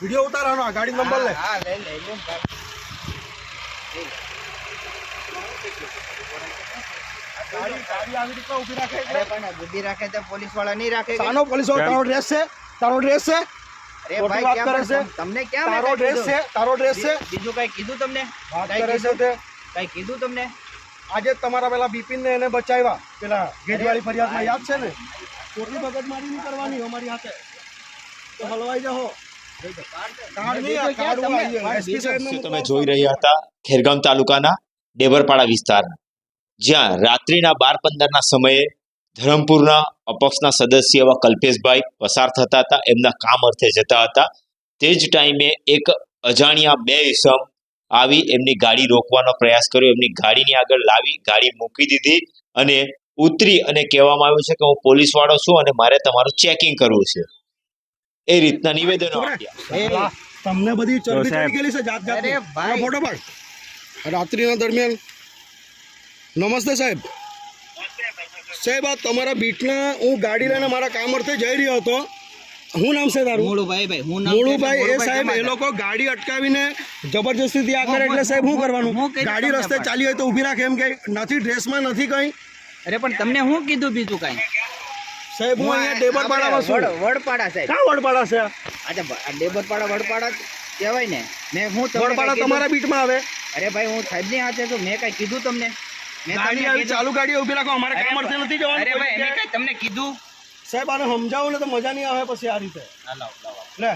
Video ઉતારવાનો આ ગાડી number લે. હા લે લે લો. ગાડી ગાડી આવી રીતના ઊભી રાખે અરે પણ બુદ્ધિ રાખે તો પોલીસવાળા નહીં રાખે? પોલીસ વાળો તારો ડ્રેસ છે? તારો ડ્રેસ છે? અરે ભાઈ કેમ કરે છે? તમને ક્યાં તારો ડ્રેસ છે? તારો ડ્રેસ છે? બીજું કઈ કીધું તમને? વાત કાંઈ કરે છે તે? કઈ કીધું તમને? આજે તમારા પેલા બિપિન ને એને બચાવ્યા. પેલા ગેજવાળી ફરિયાદમાં યાદ છે ને? ખોટી મગજમારી નહીં કરવાની અમારી હાથે. તો હલવાઈ જાઓ. તમે જોઈ રહ્યા હતા ખેરગામ તાલુકાના ડેબરપાડા વિસ્તારના. જ્યાં રાત્રિના બાર પંદરના સમયે ધરમપુરના અપક્ષના સદસ્ય એવા કલ્પેશભાઈ પસાર થતા હતા. એમના કામ અર્થે જતા હતા. તે જ ટાઈમે એક અજાણ્યા બે ઇસમ આવી એમની ગાડી રોકવાનો પ્રયાસ કર્યો. એમની ગાડીની આગળ લાવી ગાડી મૂકી દીધી અને ઉતરી અને કહેવામાં આવ્યું છે કે હું પોલીસ વાળો છું અને મારે તમારું ચેકિંગ કરવું છે. એ રીતના નિવેદનો આપ્યા. તમને બધી ચરબી ચડી ગયેલી છે જાત જાત ભાઈ. ફોટો પાડ રાત્રિના દરમિયાન. નમસ્તે સાહેબ. સાહેબ આ તમારા બીટના હું ગાડી લઈને મારા કામ અર્થે જઈ રહ્યો હતો. શું નામ છે તારું મોળુભાઈ ભાઈ હું મોળુભાઈ એ સાહેબ એ લોકો ગાડી અટકાવીને જબરજસ્તીથી આ કરે એટલે સાહેબ શું કરવાનું ગાડી રસ્તે ચાલી હોય તો ઊભી રાખે એમ કે નથી ડ્રેસમાં નથી કંઈ અરે પણ તમને હું કીધું બીજું કઈ સાહેબ હું અહીંયા ડેબરપાડામાં છું વડપાડા સાહેબ ક્યાં વડપાડા છે અચ્છા ડેબરપાડા વડપાડા કહેવાય ને મેં હું વડપાડા તમારા બીટમાં આવે અરે ભાઈ હું સાહેબની હાથે તો મેં કઈ કીધું તમને મેં ગાડી? ચાલુ ગાડી ઊભી રાખો અમારે કામ અર્થે નથી જવાનું અરે ભાઈ મેં. કઈ તમને કીધું સાહેબ આને સમજાવો ને તો મજા નહીં આવે પછી આ રીતે. લે.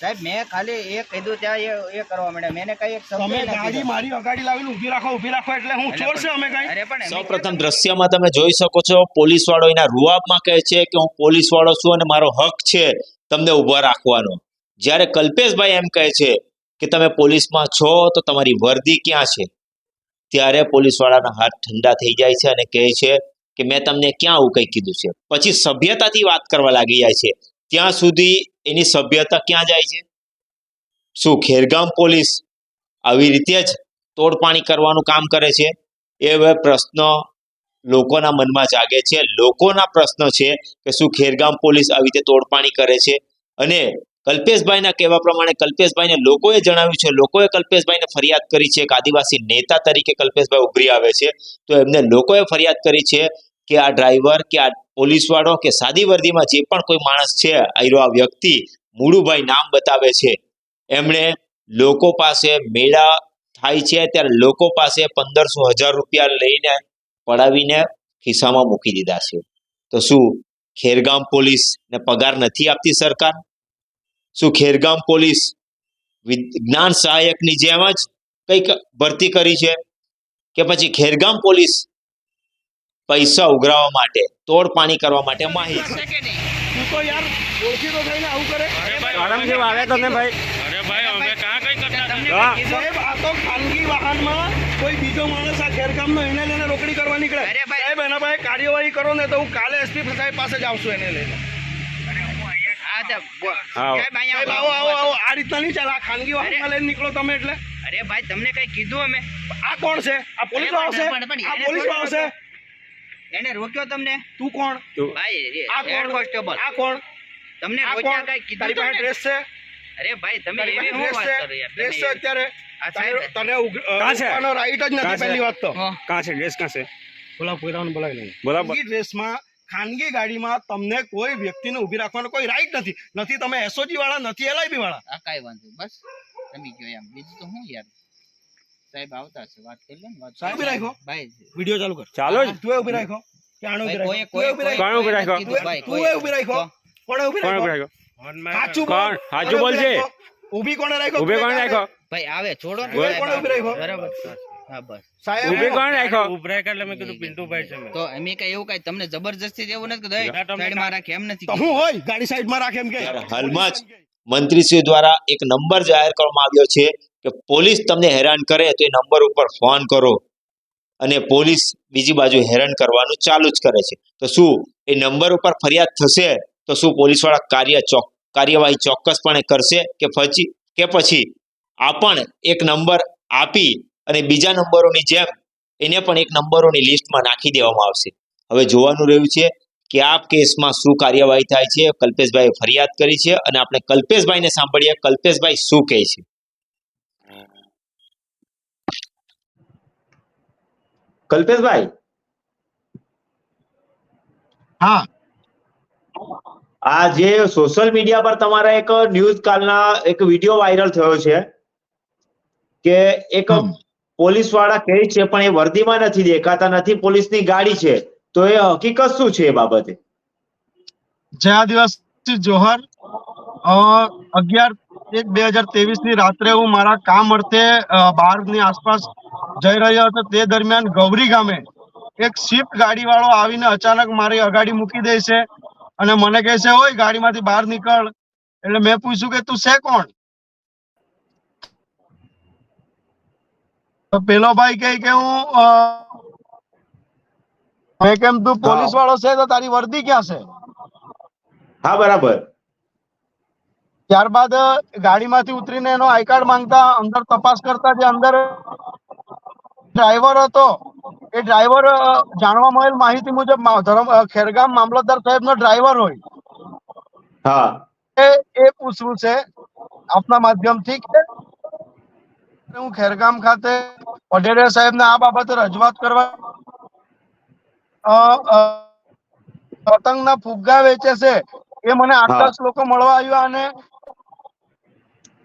સાહેબ મેં ખાલી એ કીધું ત્યાં એ એ કરવા માંડે મેં કઈ એક તમે ગાડી મારી અગાડી લાવીને ઊભી રાખો ઊભી રાખો એટલે હું ચોર છે અમે કઈ? અરે પણ સૌપ્રથમ દ્રશ્યમાં તમે જોઈ શકો છો પોલીસ વાળો એના રૂઆબમાં કહે છે કે હું પોલીસ વાળો છું અને મારો હક છે તમને ઊભા રાખવાનો. જ્યારે કલ્પેશભાઈ એમ કહે છે કે તમે પોલીસમાં છો તો તમારી વર્દી ક્યાં છે? ત્યારે પોલીસવાળાના હાથ ઠંડા થઈ જાય છે અને કહે છે કે મેં તમને ક્યાં આવું કંઈ કીધું છે? પછી સભ્યતાથી વાત કરવા લાગી જાય છે. ત્યાં સુધી એની સભ્યતા ક્યાં જાય છે? શું ખેરગામ પોલીસ આવી રીતે જ તોડપાણી કરવાનું કામ કરે છે? એ હવે પ્રશ્ન લોકોના મનમાં જાગે છે. લોકોના પ્રશ્ન છે કે શું ખેરગામ પોલીસ આવી રીતે તોડપાણી કરે છે? અને કલ્પેશભાઈના કહેવા પ્રમાણે કલ્પેશભાઈને લોકોએ જણાવ્યું છે, લોકોએ કલ્પેશભાઈને ફરિયાદ કરી છે કે આદિવાસી નેતા તરીકે કલ્પેશભાઈ ઉભરી આવે છે. તો એમને લોકોએ ફરિયાદ કરી છે કે આ ડ્રાઈવર, કે આ પોલીસવાળો, કે સાદી વર્દીમાં જે પણ કોઈ માણસ છે, આયરો આ વ્યક્તિ મુળુભાઈ નામ બતાવે છે. એમણે લોકો પાસે મેળા થાય છે, ત્યારે લોકો પાસે પંદરસો હજાર રૂપિયા લઈને પડાવીને ખિસ્સામાં મૂકી દીધા છે. તો શું ખેરગામ પોલીસ ને પગાર નથી આપતી સરકાર? શું ખેરગામ પોલીસ વિજ્ઞાન સહાયકની જેમ જ કંઈક ભરતી કરી છે કે પછી ખેરગામ પોલીસ પૈસા ઉઘરાવવા માટે તોડ પાણી કરવા માટે માહિતી છે તું તો યાર ઓળખીતો થઈને આવું કરે આરામથી આવે તમે ભાઈ ભાઈ અમે કાં કઈ કરતા તમને હા. કઈ કીધું? સાહેબ આ તો ખાનગી વાહનમાં કોઈ બીજો માણસ આ ખેરકામનો એને લઈને રોકડી કરવા નીકળે અરે ભાઈ. સાહેબ એના પાસે કાર્યવાહી કરો ને તો હું કાલે એસપી સાહેબ પાસે જ આવશું એને લઈને આ રીતના નહીં ચાલે આ ખાનગી વાહનમાં લઈને નીકળો તમે એટલે. અરે ભાઈ તમને કઈ કીધું અમે? આ કોણ છે? આ પોલીસ વાળો છે? પણ- પણ આ પોલીસ વાળો એને રોક્યો તમને? તું કોણ? ભાઈ આ કોણ? કોન્સ્ટેબલ આ કોણ? તમને રોક્યા કઈ કીધું પાસે ડ્રેસ છે? અરે ભાઈ તમે એવી હું વાત કરો યાર? ડ્રેસ છે અત્યારે? તને સાહેબ. તને ઉગ- કાં છે? ઉગવાનો રાઈટ જ નથી પહેલી વાત તો. કાં છે? ડ્રેસ કાં છે? બોલા પોઈરાને બોલાવી લઈને બરાબર ડ્રેસમાં ખાનગી ગાડીમાં તમને કોઈ વ્યક્તિને ઊભી રાખવાનો કોઈ રાઈટ નથી. નથી તમે એસઓજી વાળા નથી એલઆઈબી વાળા. આ કાંઈ વાંધો બસ તમે ગયો એમ. બીજું તો હું યાર? સાહેબ આવતા છે વાત કરી લે ને વાત સાહેબ રાખો. ભાઈ વિડિયો ચાલુ કર. ચાલો જ. તું ઊભી રાખો. કે આણે ઊભી ભાઈ, રાખો. રાખો કોણ ઊભી રાખો? તું ઊભી રાખો. કોણ? કોણે ઊભી કોણ રાખો? રાખ્યો સાચું કોણ? સાચું બોલજે. ઊભી રાખો? કોણે રાખો? ઊભે કોણ રાખ્યો ભાઈ આવે છોડો ને. કોઈ ઊભી રાખો? બરાબર. હા બસ. સાહેબ ઊભે કોણ રાખ્યો ઉભરાય એટલે મેં કીધું પિન્ટુભાઈ છે તો એમ કઈ એવું કઈ તમને જબરજસ્તી એવું નથી કીધું ના, તમને રાખે એમ નથી હું હોય ગાડી સાઈડમાં રાખે એમ કે. હાલમાં જ મંત્રીશ્રી દ્વારા એક નંબર જાહેર કરવામાં આવ્યો છે કે પોલીસ તમને હેરાન કરે તો એ નંબર ઉપર ફોન કરો અને પોલીસ બીજી બાજુ હેરાન કરવાનું ચાલુ જ કરે છે. તો શું એ નંબર ઉપર ફરિયાદ થશે તો શું પોલીસવાળા કાર્ય ચોક કાર્યવાહી ચોક્કસપણે કરશે કે પછી કે પછી આ પણ એક નંબર આપી અને બીજા નંબરોની જેમ એને પણ એક નંબરોની લિસ્ટમાં નાખી દેવામાં આવશે. હવે જોવાનું રહ્યું છે કે આ કેસમાં શું કાર્યવાહી થાય છે કલ્પેશભાઈએ ફરિયાદ કરી છે અને આપણે કલ્પેશભાઈને સાંભળીએ કલ્પેશભાઈ શું કહે છે? કલ્પેશભાઈ? હા. આ જે સોશિયલ મીડિયા પર તમારા એક ન્યૂઝ કાલના એક વીડિયો વાયરલ થયો છે કે એક. પોલીસવાળા કહે છે, પણ એ વર્દીમાં નથી દેખાતા, નથી, પોલીસની ગાડી છે. તો એ હકીકત શું છે એ બાબતે? જય આદિવાસી જોહર અગિયાર એક બે હજાર ત્રેવીસની રાત્રે હું મારા કામ અર્થે બારની આસપાસ જઈ રહ્યો હતો, તે દરમિયાન ગૌરી ગામે એક સ્વિફ્ટ ગાડી વાળો આવીને અચાનક મારી અગાડી મૂકી દે છે અને મને કહે છે, ઓય, ગાડીમાંથી બહાર નીકળ. એટલે મેં પૂછ્યું કે, તું છે કોણ? તો પેલો ભાઈ કહે કે હું મેં કેમ તું પોલીસ વાળો છે તો તારી વર્દી ક્યાં છે? હા બરાબર. ત્યારબાદ ગાડીમાંથી ઉતરીને એનો આઈ કાર્ડ માંગતા અંદર તપાસ કરતા જે અંદર ડ્રાઈવર હતો એ ડ્રાઈવર જાણવા મળેલ માહિતી મુજબ ધરમ ખેરગામ મામલતદાર સાહેબનો ડ્રાઈવર હોય. હા. એ એ પૂછવું છે આપના માધ્યમથી કે હું ખેરગામ ખાતે પટેરિયા સાહેબને આ બાબતે રજૂઆત કરવા પતંગ ના પતંગના ફુગ્ગા વેચે છે એ મને આઠ. દસ લોકો મળવા આવ્યા અને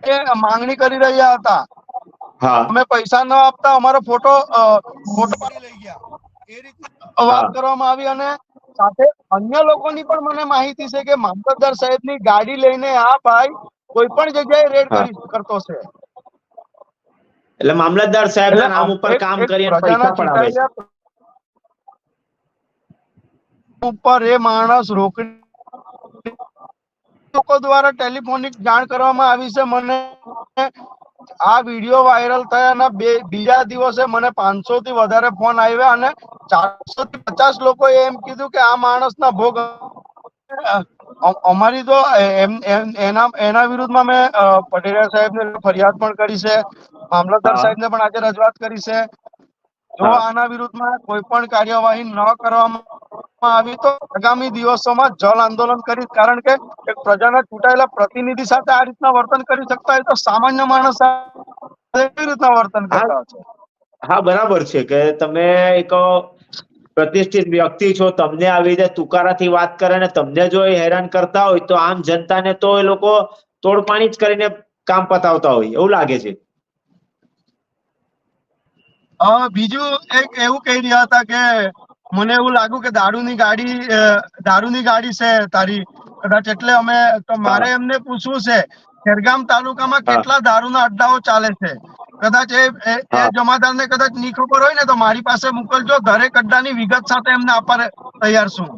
એ માંગણી કરી રહ્યા હતા. અમે પૈસા ન આપતા અમારો ફોટો ફોટો પાડી લઈ ગયા. એ રીતે વાત કરવામાં આવી અને સાથે અન્ય લોકોની પણ મને માહિતી છે કે મામલતદાર સાહેબની ગાડી લઈને આ ભાઈ કોઈ પણ જગ્યાએ રેડ કરી કરતો છે. એટલે મામલતદાર સાહેબના નામ ઉપર કામ કરીને પૈસા પડાવે છે. ઉપર એ માણસ રોકડી લોકો દ્વારા ટેલિફોનિક જાણ કરવામાં આવી છે. મને આ વીડિયો વાયરલ થયાના બે બીજા દિવસે મને પાંચસો થી વધારે ફોન આવ્યા અને ચારસો થી પચાસ લોકોએ એમ કીધું કે આ માણસના ભોગ અમારી તો એના એના વિરુદ્ધમાં મેં પટેલિયા સાહેબને ફરિયાદ પણ કરી છે. મામલતદાર. સાહેબને પણ આજે રજૂઆત કરી છે. જો આના વિરુદ્ધમાં કોઈ પણ કાર્યવાહી ન કરવામાં આવી તો આગામી દિવસોમાં જલ આંદોલન કરીશ કારણ કે એક પ્રજાના ચૂંટાયેલા પ્રતિનિધિ સાથે આ રીતના વર્તન કરી શકતા હોય તો સામાન્ય માણસ સાથે કેવી રીતના વર્તન કરતા છે? હા બરાબર છે કે તમે એક પ્રતિષ્ઠિત વ્યક્તિ છો તમને આવી રીતે તુકારાથી વાત કરે ને તમને જો એ હેરાન કરતા હોય તો આમ જનતાને તો એ લોકો તોડપાણી જ કરીને કામ પતાવતા હોય એવું લાગે છે. બીજું એક એવું કહી રહ્યા હતા કે મને એવું લાગ્યું કે દારૂની ગાડી દારૂની ગાડી છે તારી કદાચ એટલે અમે તો મારે એમને પૂછવું છે ખેરગામ તાલુકામાં. કેટલા દારૂના અડ્ડાઓ ચાલે છે? કદાચ એ. જમાદારને કદાચની ખબર હોય ને તો મારી પાસે મોકલજો. ઘરે કડ્ડાની વિગત સાથે એમને આપવા તૈયાર છું.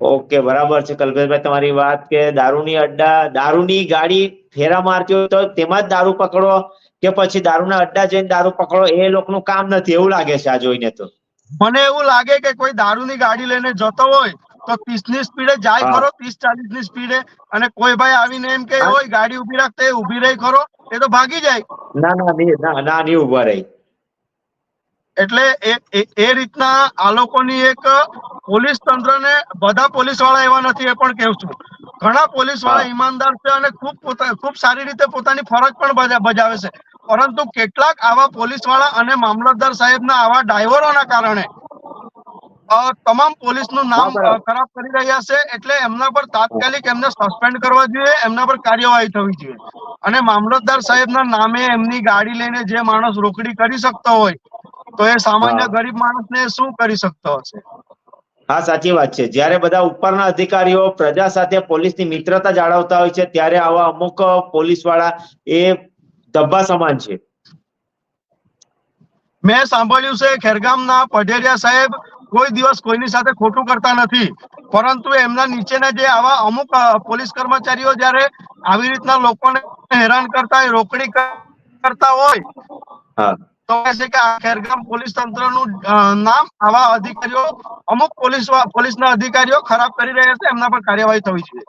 ઓકે બરાબર છે. કલ્પેશભાઈ તમારી વાત કે દારૂની અડ્ડા દારૂની ગાડી ફેરા મારતી હોય તો તેમાં જ દારૂ પકડો કે પછી દારૂના અડ્ડા જઈને દારૂ પકડો એ લોકોનું કામ નથી. એવું લાગે છે આ જોઈને તો. મને એવું લાગે કે કોઈ દારૂની ગાડી લઈને જતો હોય તો ત્રીસની સ્પીડે જાય ખરો ત્રીસ ચાલીસની સ્પીડે અને કોઈ ભાઈ આવીને એમ કે હોય ગાડી ઊભી રાખતે એ ઊભી રહી ખરો. એ તો ભાગી જાય. ના ના ના ના નહીં ઊભા રહી. એટલે એ રીતના આ લોકોની એક પોલીસ તંત્રને બધા પોલીસવાળા એવા નથી એ પણ કહું છું. ઘણા પોલીસવાળા ઈમાનદાર છે અને ખૂબ પોતા ખૂબ સારી રીતે પોતાની ફરજ પણ બજાવે છે. પરંતુ કેટલાક આવા પોલીસવાળા અને મામલતદાર સાહેબના આવા ડ્રાઈવરોના કારણે તમામ પોલીસનું નામ હા, બરાબર. અ, ખરાબ કરી રહ્યા છે એટલે એમના પર તાત્કાલિક એમને સસ્પેન્ડ કરવા જોઈએ એમના પર કાર્યવાહી થવી જોઈએ અને મામલતદાર સાહેબના નામે એમની ગાડી લઈને જે માણસ રોકડી કરી શકતો હોય તો એ સામાન્ય હા. ગરીબ માણસને શું કરી શકતો હશે હા સાચી વાત છે જ્યારે બધા ઉપરના અધિકારીઓ પ્રજા સાથે પોલીસની મિત્રતા જાળવતા હોય છે ત્યારે આવા અમુક પોલીસવાળા એ ધબ્બા સમાન છે મેં સાંભળ્યું છે ખેરગામના પઢેરિયા સાહેબ કોઈ દિવસ કોઈની સાથે ખોટું કરતા નથી. પરંતુ એમના નીચેના જે આવા અમુક પોલીસ કર્મચારીઓ જ્યારે આવી રીતના લોકોને હેરાન કરતા હોય રોકડી કરતા હોય તો છે કે આ ખેરગામ પોલીસ તંત્રનું નામ આવા અધિકારીઓ અમુક પોલીસ પોલીસના અધિકારીઓ ખરાબ કરી રહ્યા છે એમના પર કાર્યવાહી થવી જોઈએ.